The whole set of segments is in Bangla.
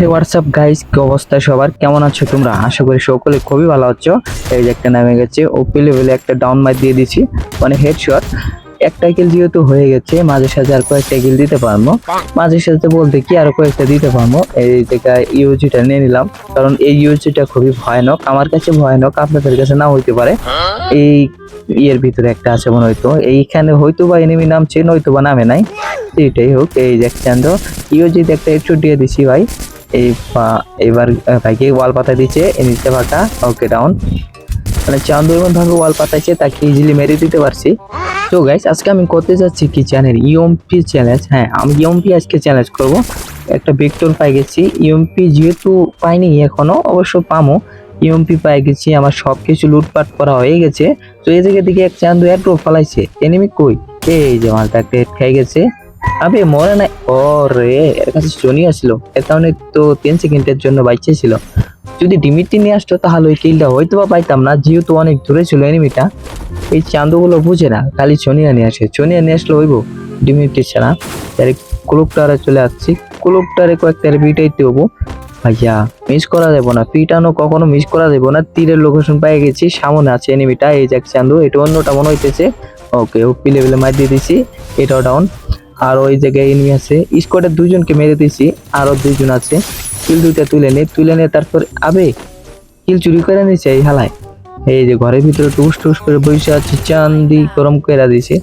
হে হোয়াটসঅ্যাপ গাইস কি অবস্থা সবার? কেমন আছো তোমরা? আশা করি সকলে খুবই ভালো আছো। এই যে একটা নামে গেছে ওপি লেভেলে একটা ডাউন মার দিয়ে দিছি মানে হেডশট একটা কিল যেহেতু হয়ে গেছে, মাঝে সাথে আর কয়েকটা কিল দিতে পারব। মাঝে সাথে বলতে কি আরও কয়েকটা দিতে পারব। এই জায়গায় ইউজিটা নিয়ে নিলাম, কারণ এই ইউজিটা খুবই ভয়ানক। আমার কাছে ভয়ানক, আপনাদের কাছে না হইতে পারে। এই ইয়ের ভিতরে একটা আছে মনে হয়তো এইখানে হয়তো বা এনিমি নামছে নয়তো বা নামে নাই। এটাই হোক, এই যে চান্দ ইউজিতে একটা একটু দিয়ে দিছি ভাই। এই এবার ভাইকে ওয়াল পাতা দিচ্ছে এ নিচে ফাঁকা ওকে ডাউন মানে চান্দু এমন ভাবে ওয়াল পাতাইছে, তাকে ইজিলি মেরে দিতে পারছি। তো গাইস আজকে আমি করতে যাচ্ছি কি চ্যানেল ইএমপি চ্যালেঞ্জ হ্যাঁ আমি ইএমপি আজকে চ্যালেঞ্জ করব। একটা ভেক্টর পাই গেছি ইএমপি যেহেতু পাইনি এখনও, অবশ্য পামো। ইএমপি পাই গেছি, আমার সব কিছু লুটপাট করা হয়ে গেছে। তো জায়গা দিকে এক চান্দু এয়ারড্রপ ফালাইছে। এনিমি কই? এই যে মালটা একটা খাই গেছে। আবে, মরে নাই। ও রে এর কাছে জনি আসলো। এর কারণে তো তিন সেকেন্ডের জন্য বাইচে ছিল। যদি ডিমিটি নিয়ে আসতো, তাহলে ওই কিলটা হয়তো বা পাইতাম না। যেহেতু অনেক দূরে ছিল এনিমিটা এই চান্দুগুলো বুঝে না। খালি চনিয়া নিয়ে আসে। চনিয়া নিয়ে আসলে হইব ডিমিটি ছাড়া। তাহলে ক্লুকটারে চলে আসছি। ক্লুকটারে কয়েকটা বিটাইতে হব। ভাইয়া মিস করা যাব না। পিটানো কখনো মিস করা যাব না। তীরের লোকেশন পেয়ে গেছি। সামনে আছে এনিমিটা এই যে এক চান্দু, এটা অন্যটা মনে হইতেছে। ওকে ও পিলে পিলে মার দিয়ে দিছি। এটাও ডাউন আর ওই জায়গায় এনিমি আছে। স্কোয়াডের দুজনকে মেরে দিয়েছি আরও দুইজন আছে। কিল দুইটা তুলে নে তুলে নিয়ে তারপর আবে কিল চুরি করে নিছে এই হালায়। এই যে ঘরের ভিতরে টুস টুস করে বসে আছে চান্দি গরম করে দিয়েছে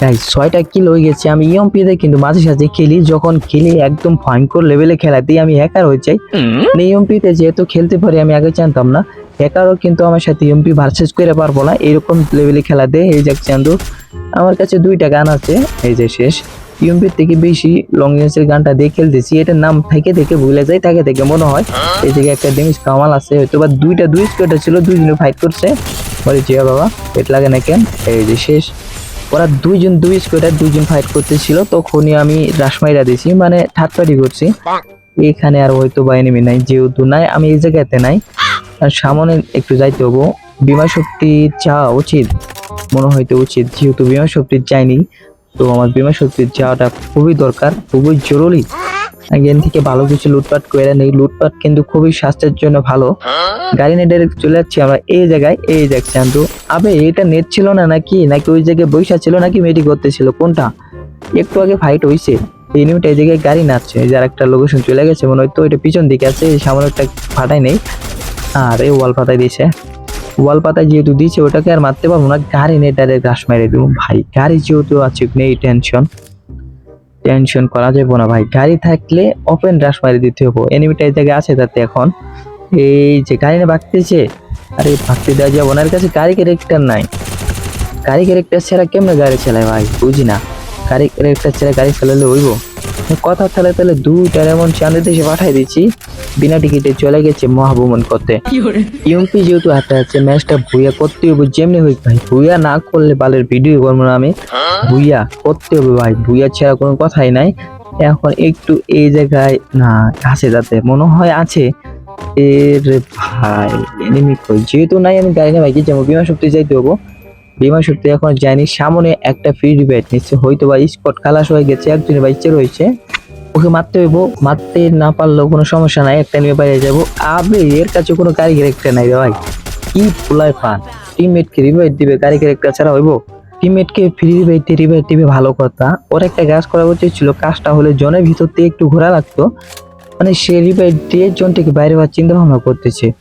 তাই ছয়টা কিল হয়ে গেছে আমি ইএমপি তে কিন্তু মাঝে সাঝে খেলি যখন খেলি একদম ভয়ঙ্কর লেভেলে খেলা খেলাতেই আমি হ্যাকার হয়ে যাই। ইএমপি তে যেহেতু খেলতে পারি আমি আগে জানতাম না। হ্যাকারও কিন্তু আমার সাথে ইএমপি ভার্সেস করে পারব না এরকম লেভেলে খেলাতে এই যাক চান্দু আমার কাছে দুইটা গান আছে এই যে শেষ। ইউএমপির থেকে বেশি লং রেঞ্জের গানটা দিয়ে খেলতেছি। এটার নাম থেকে থেকে ভুলে যায় থাকে থেকে মনে হয়। এই থেকে একটা ডেমিজ কামাল আছে হয়তো বা দুইটা, দুই স্কোয়াডার ছিল, দুইজনে ফাইট করছে। বলে, জিয়া বাবা, পেট লাগে না কেন? এই যে শেষ। ওরা দুইজন, দুই স্কোয়াডার দুইজন ফাইট করতেছিল, তখনই আমি রাসমাইরা দিছি মানে পার্টি করছি। এখানে আর হয়তো বা এনিমি নাই, যেহেতু নাই, আমি এই জায়গাতে নাই। আর সামনে একটু যাইতে হব। বিমা শক্তি চাওয়া উচিত, মনে হইতে উচিত, যেহেতু বিমা শক্তি চাইনি। তো আমার বিমা শক্তির যাওয়াটা খুবই দরকার, খুবই জরুরি। এখান থেকে ভালো কিছু লুটপাট করে নেই লুটপাট কিন্তু খুবই স্বাস্থ্যের জন্য ভালো। গাড়ি নিয়ে ডাইরেক্ট চলে যাচ্ছি আমরা এই জায়গায়, এই দেখ চান্দু, আবে, এটা নেট ছিল না নাকি? নাকি ওই জায়গায় বৈশা ছিল নাকি? মেডি করতেছিল। কোনটা? একটু আগে ফাইট হইছে। এই নিউটা এই জায়গায় গাড়ি নাচছে যার একটা লোকেশন চলে গেছে, মনে হয়তো এটা পিছন দিকে আছে। সামনে একটা ফাটাই নেই। আর এই ওয়াল পাতায় দিয়েছে। ওয়াল পাতায় যেহেতু দিয়েছে, ওটাকে আর মারতে পারব না। গাড়ি নিয়ে ডাইরেক্ট ঘাস মেরে দেবো। ভাই, গাড়ি যেহেতু আছে, নেই টেনশন টেনশন করা যাবে না ভাই। গাড়ি থাকলে ওপেন রাশ মারি দিতে হব। এনিমিটা এই জায়গায় আছে তাতে এখন। এই যে গাড়ি না ভাগতেছে, আরে ভাগতে দেওয়া যাব এর কাছে গাড়ি ক্যারেক্টার নাই। গাড়ি ক্যারেক্টার ছাড়া কেমনে গাড়ি চালায় ভাই? বুঝি না। গাড়ি ক্যারেক্টার ছাড়া গাড়ি চালালে হইব? কথা তাহলে তাহলে দুইটার এমন চাঁদে দেশে পাঠাই দিচ্ছি বিনা টিকিটে চলে গেছে মহাভ্রমণ করতে। ইউএমপি যেহেতু হাতে আছে ম্যাচটা ভুইয়া করতে হবে যেমনি হই ভাই। ভুইয়া না করলে বালের ভিডিও করব না আমি। ভুইয়া করতে হবে ভাই। ভুইয়া ছাড়া কোনো কথাই নাই। এখন একটু এই জায়গায় না আছে তাতে। মনে হয় আছে। এর ভাই এনিমি কই? যেহেতু নাই আমি গাড়ি না ভাই কি যাব বিমা শক্তি যাইতে হব। বিমা শক্তি এখন যায়নি। সামনে একটা ফ্রি রিবেট নিচ্ছে। হয়তো বা স্পট খালাস হয়ে গেছে, একজনের বাইচে রয়েছে। ওকে মারতে হইব, মারতে না পারলেও কোনো সমস্যা নাই, একটা নিয়ে বাইরে যাব। আবে, এর কাছে কোনো গাড়ি ক্যারেক্টার নাই ভাই। কি ফুলায় ফান টিমমেটকে রিভাইট দিবে, গাড়ি ক্যারেক্টার ছাড়া হইব? টিমমেটকে ফ্রি রিভাইট দিয়ে রিভাইট দিবে ভালো কথা। ওর একটা কাজ করা উচিত ছিল, কাজটা হলে জনের ভিতর দিয়ে একটু ঘোরা লাগতো। মানে সে রিভাইট দিয়ে জনটিকে বাইরে হওয়ার চিন্তা ভাবনা করতেছে।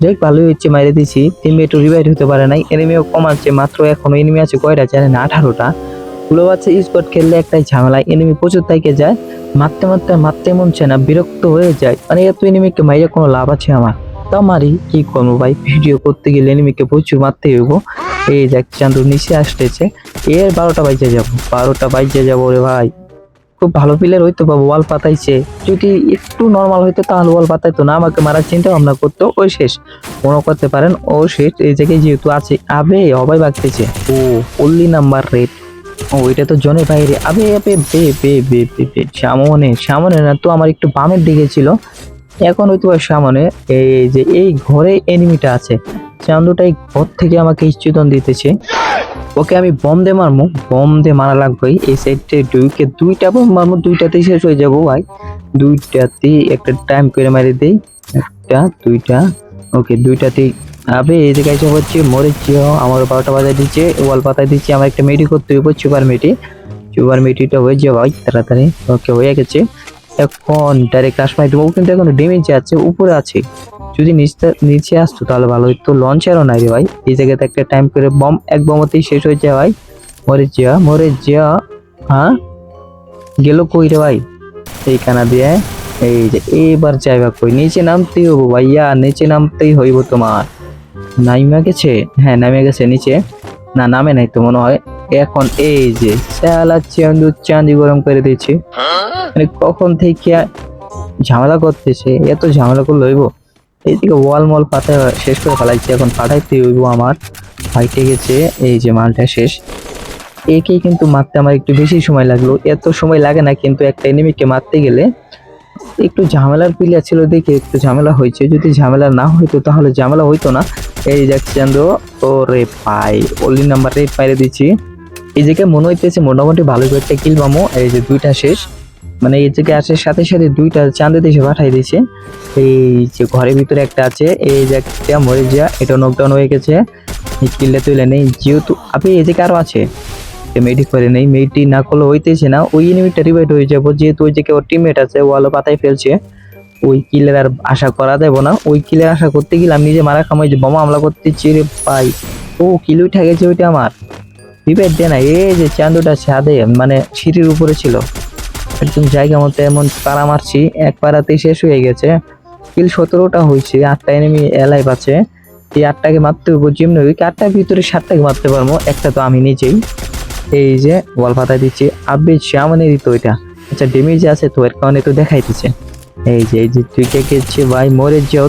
দেখ, ভালোই হচ্ছে, মাইরে দিছি। টিমমেটও রিভাইট হতে পারে নাই। এনিমিও কম আছে, মাত্র এখনও এনিমি আছে কয়টা জানে না, আঠারোটা। গুলো আছে স্পট খেললে একটাই ঝামেলা এনিমি প্রচুর থেকে যায়, মারতে মারতে মারতে মন চায় না, বিরক্ত হয়ে যায়। মানে এত এনিমিকে মাইরে কোনো লাভ আছে আমার? তা মারি, কি করব ভাই? ভিডিও করতে গেলে এনিমিকে প্রচুর মারতে হইব। এই দেখ চান্দু নিচে আসতেছে, এর বারোটা বাইজে যাব, বারোটা বাইজে যাব রে ভাই। খুব ভালো প্লেয়ার হইতো বা ওয়াল পাতাইছে। যদি একটু নর্মাল হইতো তাহলে ওয়াল পাতাইতো না, আমাকে মারার চিন্তা ভাবনা করতো, ওই শেষ। মনে করতে পারেন, ও শেষ, এই জায়গায় যেহেতু আছে, আবে হবাই বাগতেছে। ও অনলি নাম্বার রেড ও, এটা তো জনের বাইরে। আবে আবে, বে বে বে বে বে, সামনে সামনে না তো আমার একটু বামের দিকে ছিল। এখন হয়তো সামনে, এই যে এই ঘরে এনিমিটা আছে। চান্দুটা এই ঘর থেকে আমাকে ইচ্ছুতন দিতেছে। ওকে আমি বম দিয়ে মারমু। বম দিয়ে মারা লাগবে। এই সাইডে দুইকে দুইটা বম মারমু, দুইটাতেই শেষ হয়ে যাব ভাই। দুইটাতেই একটা টাইম করে মারি দেই। একটা, দুইটা। ওকে, দুইটাতেই। আবে এই জায়গায় সব হচ্ছে চেয়েও আমার বারোটা বাজায় দিচ্ছে, ওয়াল পাতায় দিচ্ছে। আমার একটা মেডি করতে হইব সুপার মেডি সুপার মেডিটা হয়ে যাবে ভাই, তাড়াতাড়ি। ওকে, হয়ে গেছে। এখন ডাইরেক্ট মারি দেবো। কিন্তু এখন ডেমেজ আছে, উপরে আছে। যদি নিচে নিচে আসতো তাহলে ভালো হইতো। লঞ্চারও নাই রে ভাই। এই জায়গাতে একটা টাইম করে বম এক বমতেই শেষ হয়ে যায় ভাই। মরে যা মরে যা। হ্যাঁ? গেল কই রে ভাই? এই কানা দিয়ে এই যে এবার যাইবা কই? নিচে নামতেই হব ভাইয়া নিচে নামতেই হইব তোমার। নাইমা গেছে? হ্যাঁ নামে গেছে নিচে। না নামে নাই তো মনে হয়। এখন এই যে সালা চান্দু চাঁদি গরম করে দিয়েছি। মানে কখন থেকে ঝামেলা করতেছে? এত ঝামেলা করলে হইব? এইদিকে ওয়াল মল পাতা শেষ করে ফেলাইছি। এখন পাঠাইতে হইব আমার। ফাইটে গেছে, এই যে মালটা শেষ। একে কিন্তু মারতে আমার একটু বেশি সময় লাগল। এত সময় লাগে না কিন্তু একটা এনিমিকে মারতে গেলে। একটু ঝামেলার প্লেয়ার ছিল দেখে একটু ঝামেলা হয়েছে। যদি ঝামেলা না হইতো তাহলে ঝামেলা হইতো না। এই যাচ্ছেন ও রে পাই ওলি নাম্বার রেট পাইরে দিচ্ছি। এই জায়গায় মনে হইতেছে মোটামুটি ভালো একটা কিল পামো। এই যে দুইটা শেষ। মানে এই জায়গায় আসার সাথে সাথে দুইটা চাঁদে দেশে পাঠাই দিয়েছে। এই যে ঘরের ভিতরে একটা আছে, এই যে একটা মরে যা এটা নকডাউন হয়ে গেছে। কিলটা তুলে নেই, যেহেতু আপনি এই জায়গায় আরও আছে মেয়েটি করে নেই মেয়েটি না করলে হইতেছে না, ওই এনিমিটা রিভাইড হয়ে যাব, যেহেতু ওই জায়গায় ওর টিমমেট আছে ওয়ালো পাতায় ফেলছে। ওই কিলের আর আশা করা দেবো না, ওই কিলের আশা করতে গেলে আমি নিজে মারা খামাই যে বোমা হামলা করতে চিরে পাই ও কিল উঠে গেছে ওইটা আমার। রিভাইড দেয় না, এই যে চান্দুটা ছাদে মানে সিঁড়ির উপরে ছিল। একদম জায়গা মতো এমন পাড়া মারছি, এক পাড়াতেই শেষ হয়ে গেছে। কিল সতেরোটা হয়েছে, আটটা এনিমি এলাইভ আছে। এই আটটাকে মারতে হইব যেমনি ওই আটটার ভিতরে সাতটাকে মারতে পারব? একটা তো আমি নিজেই। এই যে ওয়াল পাতা দিচ্ছি আব্বে সামনে দিত ওইটা আচ্ছা ডেমেজ আছে তো, এর কারণে তো দেখাইতেছে। এই যে এই যে, তুই কে গেছে ভাই, মরে যাও।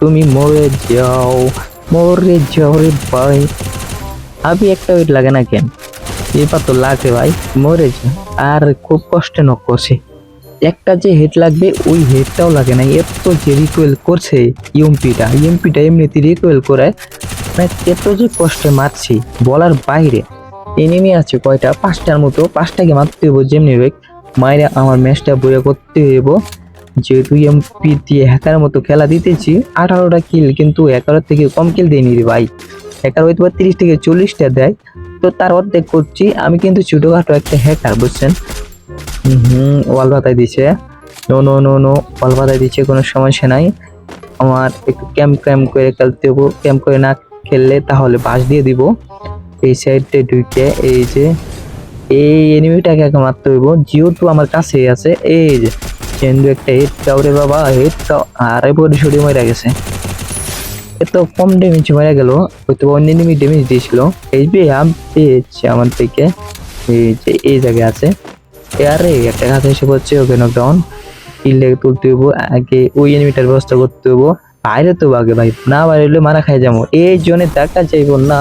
তুমি মরে যাও মরে যাও রে ভাই। আবি একটা ওইট লাগে না কেন? এবার তো লাগে ভাই, মরে যা। আর খুব কষ্টে নক করছে। একটা যে হেড লাগবে, ওই হেডটাও লাগে না। এত যে রিকোয়েল করছে ইএমপিটা ইএমপিটা এমনিতে রিকোয়েল করে মানে এত যে কষ্টে মারছি, বলার বাইরে। এনিমি আছে কয়টা? পাঁচটার মতো, পাঁচটাকে মারতে হইব যেমনি হোক। মায়েরা আমার ম্যাচটা বইয়া করতে হইব। যেহেতু এমপি দিয়ে হ্যাকার মতো খেলা দিতেছি, আঠারোটা কিল কিন্তু এগারো থেকে কম কিল দিইনি রে ভাই। হ্যাকার হয়তো বা তিরিশ থেকে চল্লিশটা দেয়। তো তার অর্ধেক করছি। আমি কিন্তু ছোটোখাটো একটা হ্যাকার বুঝছেন? হুম ওয়াল পাতায় দিছে। No no no no wall পাতায় দিচ্ছে কোনো সমস্যা নাই। আমার একটু ক্যাম্প ক্যাম্প করে খেলতে হব। ক্যাম্প করে না খেললে তাহলে বাস দিয়ে দিব। এই সাইডে ঢুকে এই যে, এই এনিমিটাকে আগে মারতে হইব। যেহেতু আমার কাছে আছে। এই যে, চেন্দু একটা হেড কাউরে বাবা হেড কাউ আরে বডি সরি মরে গেছে। এত কম ড্যামেজ মারা গেল হয়তো অন্য এনিমি ড্যামেজ দিয়েছিল। এই বে আম পেয়েছে আমার থেকে। এই যে, এই জায়গায় আছে। আরে, একটা কাছে এসে পড়ছে, ওকে নকডাউন লেগে তুলতে হব আগে ওই এনিমিটার ব্যবস্থা করতে হব বাইরে তো আগে ভাই, না বাইরে মারা খাই যাব। এই জন্য দেখা যাইব না।